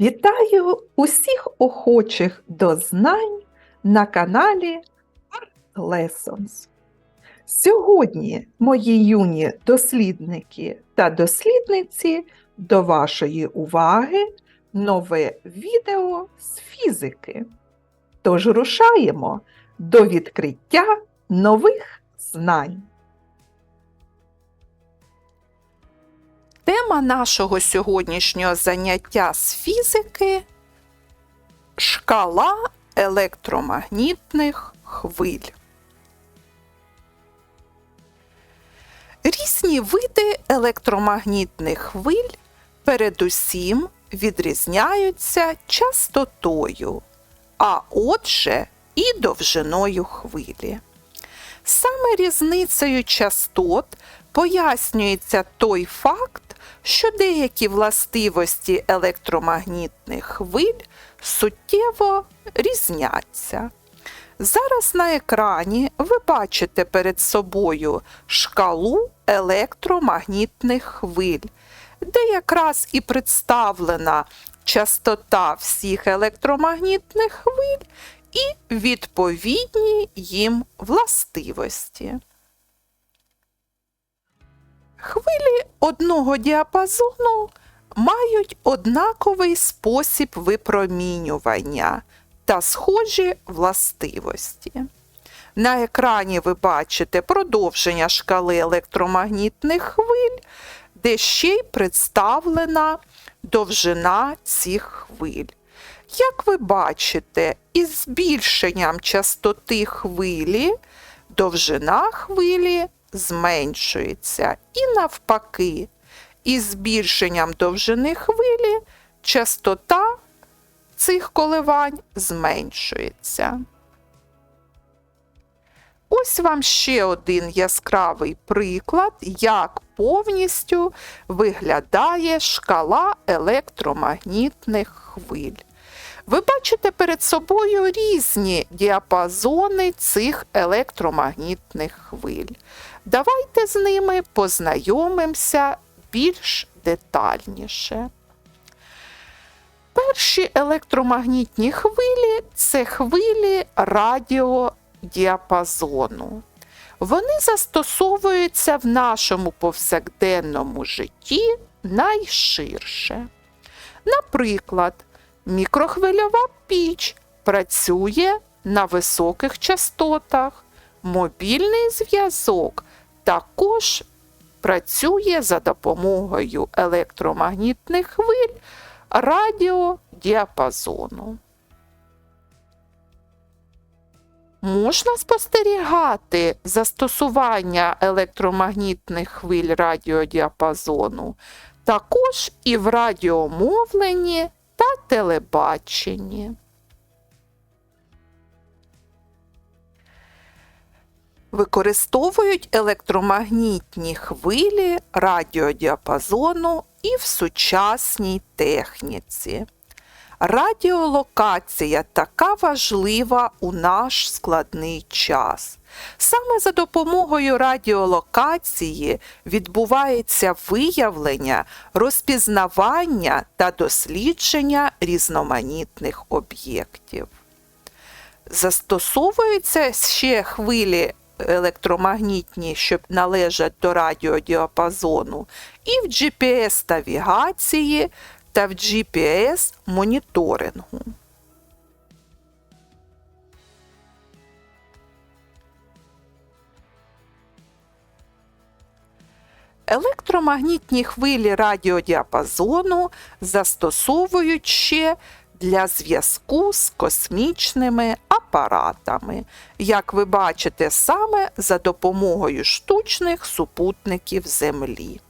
Вітаю усіх охочих до знань на каналі Art Lessons. Сьогодні, мої юні дослідники та дослідниці, до вашої уваги нове відео з фізики. Тож рушаємо до відкриття нових знань. Тема нашого сьогоднішнього заняття з фізики шкала електромагнітних хвиль. Різні види електромагнітних хвиль передусім відрізняються частотою, а отже, і довжиною хвилі. Саме різницею частот пояснюється той факт, що деякі властивості електромагнітних хвиль суттєво різняться. Зараз на екрані ви бачите перед собою шкалу електромагнітних хвиль, де якраз і представлена частота всіх електромагнітних хвиль і відповідні їм властивості. Хвилі одного діапазону мають однаковий спосіб випромінювання та схожі властивості. На екрані ви бачите продовження шкали електромагнітних хвиль, де ще й представлена довжина цих хвиль. Як ви бачите, із збільшенням частоти хвилі довжина хвилі зменшується. І навпаки, із збільшенням довжини хвилі частота цих коливань зменшується. Ось вам ще один яскравий приклад, як повністю виглядає шкала електромагнітних хвиль. Ви бачите перед собою різні діапазони цих електромагнітних хвиль. Давайте з ними познайомимося більш детальніше. Перші електромагнітні хвилі це хвилі радіодіапазону. Вони застосовуються в нашому повсякденному житті найширше. Наприклад, мікрохвильова піч працює на високих частотах, мобільний зв'язок також працює за допомогою електромагнітних хвиль радіодіапазону. Можна спостерігати застосування електромагнітних хвиль радіодіапазону також і в радіомовленні та телебаченні. Використовують електромагнітні хвилі радіодіапазону і в сучасній техніці. Радіолокація така важлива у наш складний час. Саме за допомогою радіолокації відбувається виявлення, розпізнавання та дослідження різноманітних об'єктів. Застосовуються ще хвилі електромагнітні, що належать до радіодіапазону, і в GPS-навігації та в GPS-моніторингу. Електромагнітні хвилі радіодіапазону застосовують ще для зв'язку з космічними апаратами, як ви бачите саме за допомогою штучних супутників Землі.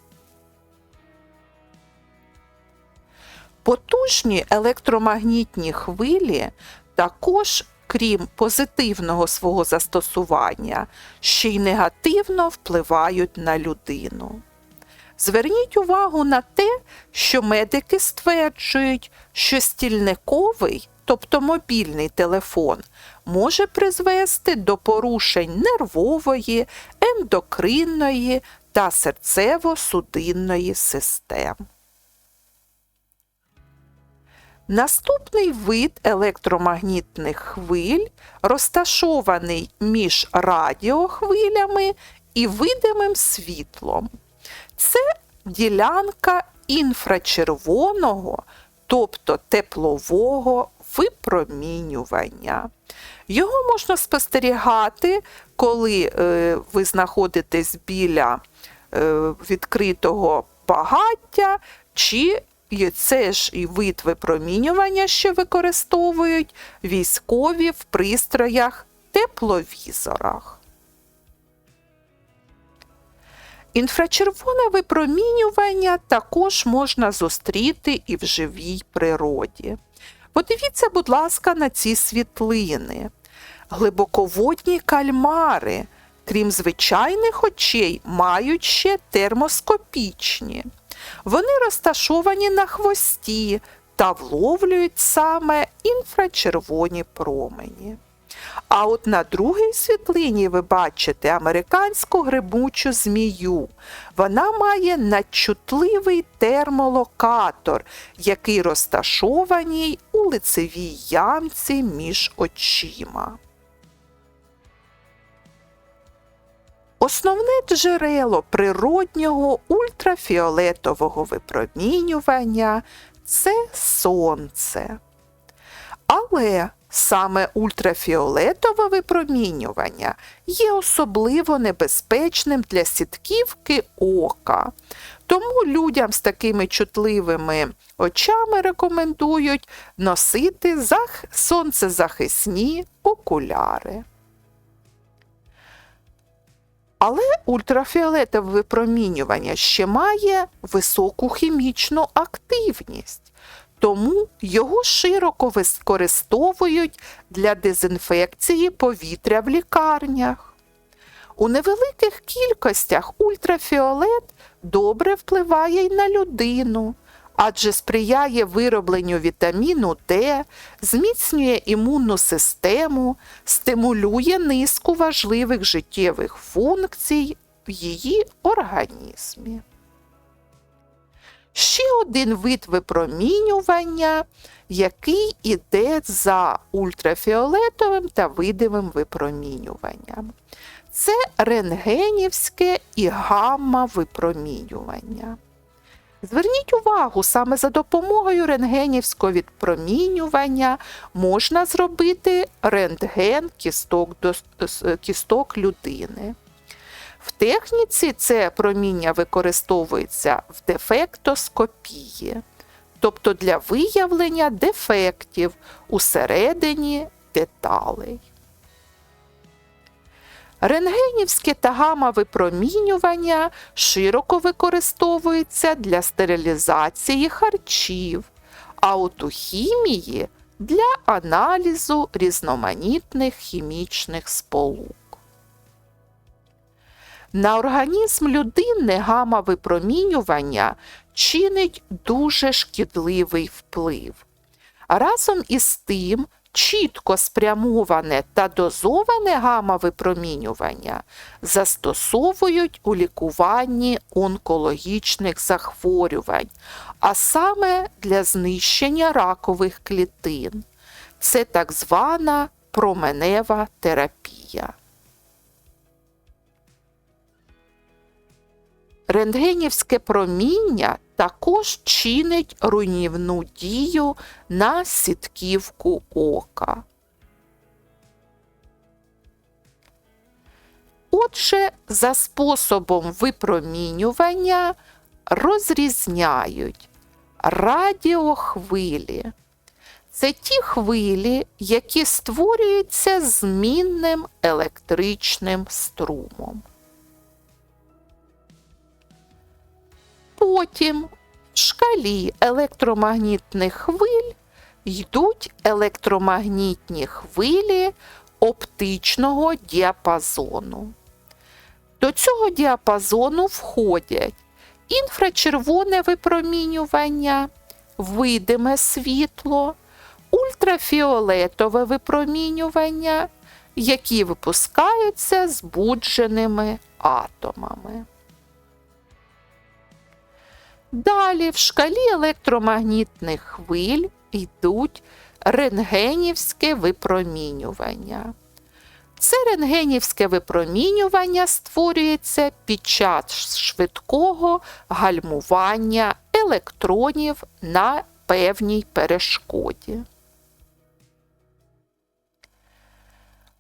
Потужні електромагнітні хвилі також, крім позитивного свого застосування, ще й негативно впливають на людину. Зверніть увагу на те, що медики стверджують, що стільниковий, тобто мобільний телефон, може призвести до порушень нервової, ендокринної та серцево-судинної систем. Наступний вид електромагнітних хвиль розташований між радіохвилями і видимим світлом. Це ділянка інфрачервоного, тобто теплового випромінювання. Його можна спостерігати, коли е, ви знаходитесь біля е, відкритого багаття, чи це ж і вид випромінювання, що використовують військові в пристроях тепловізорах. Інфрачервоне випромінювання також можна зустріти і в живій природі. Подивіться, будь ласка, на ці світлини. Глибоководні кальмари, крім звичайних очей, мають ще термоскопічні. Вони розташовані на хвості та вловлюють саме інфрачервоні промені. А от на другій світлині ви бачите американську грибучу змію. Вона має надчутливий термолокатор, який розташований у лицевій ямці між очима. Основне джерело природнього ультрафіолетового випромінювання це сонце. Але саме ультрафіолетове випромінювання є особливо небезпечним для сітківки ока. Тому людям з такими чутливими очами рекомендують носити зах... сонцезахисні окуляри. Але ультрафіолетове випромінювання ще має високу хімічну активність, тому його широко використовують для дезінфекції повітря в лікарнях. У невеликих кількостях ультрафіолет добре впливає й на людину, адже сприяє виробленню вітаміну Д, зміцнює імунну систему, стимулює низку важливих життєвих функцій в її організмі. Ще один вид випромінювання, який іде за ультрафіолетовим та видимим випромінюванням. Це рентгенівське і гамма-випромінювання. Зверніть увагу, саме за допомогою рентгенівського відпромінювання можна зробити рентген кісток, кісток людини. В техніці це проміння використовується в дефектоскопії, тобто для виявлення дефектів усередині деталей. Рентгенівське та гамма-випромінювання широко використовується для стерилізації харчів, а от у хімії для аналізу різноманітних хімічних сполук. На організм людини гамма-випромінювання чинить дуже шкідливий вплив. Разом із тим, чітко спрямоване та дозоване гамма-випромінювання застосовують у лікуванні онкологічних захворювань, а саме для знищення ракових клітин. Це так звана променева терапія. Рентгенівське проміння також чинить руйнівну дію на сітківку ока. Отже, за способом випромінювання розрізняють радіохвилі. Це ті хвилі, які створюються змінним електричним струмом. Потім в шкалі електромагнітних хвиль йдуть електромагнітні хвилі оптичного діапазону. До цього діапазону входять інфрачервоне випромінювання, видиме світло, ультрафіолетове випромінювання, які випускаються збудженими атомами. Далі в шкалі електромагнітних хвиль йдуть рентгенівське випромінювання. Це рентгенівське випромінювання створюється під час швидкого гальмування електронів на певній перешкоді.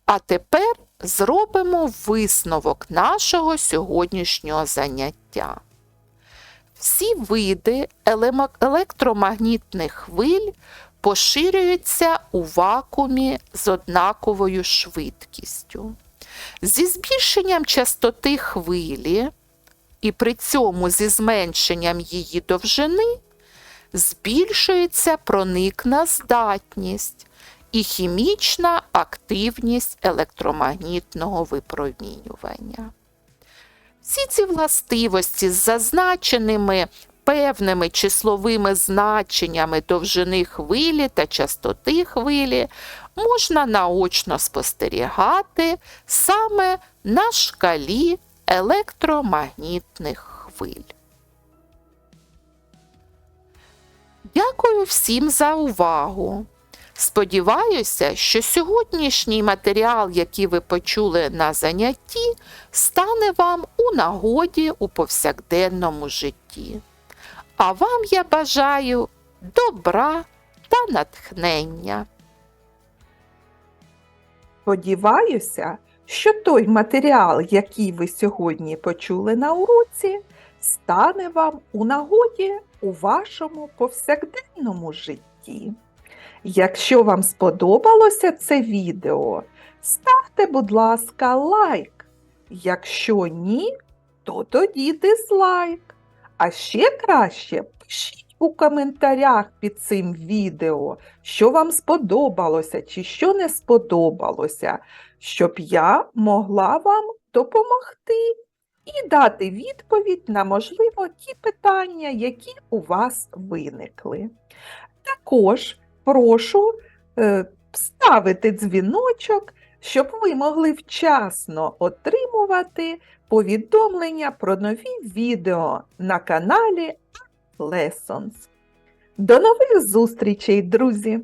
А тепер зробимо висновок нашого сьогоднішнього заняття. Всі види електромагнітних хвиль поширюються у вакуумі з однаковою швидкістю. Зі збільшенням частоти хвилі і при цьому зі зменшенням її довжини збільшується проникна здатність і хімічна активність електромагнітного випромінювання. Всі ці властивості з зазначеними певними числовими значеннями довжини хвилі та частоти хвилі можна наочно спостерігати саме на шкалі електромагнітних хвиль. Дякую всім за увагу. Сподіваюся, що сьогоднішній матеріал, який ви почули на занятті, стане вам у нагоді у повсякденному житті. А вам я бажаю добра та натхнення. Сподіваюся, що той матеріал, який ви сьогодні почули на уроці, стане вам у нагоді у вашому повсякденному житті. Якщо вам сподобалося це відео, ставте, будь ласка, лайк. Якщо ні, то тоді дизлайк. А ще краще пишіть у коментарях під цим відео, що вам сподобалося чи що не сподобалося, щоб я могла вам допомогти і дати відповідь на, можливо, ті питання, які у вас виникли. Також прошу е, ставити дзвіночок, щоб ви могли вчасно отримувати повідомлення про нові відео на каналі Lessons. До нових зустрічей, друзі!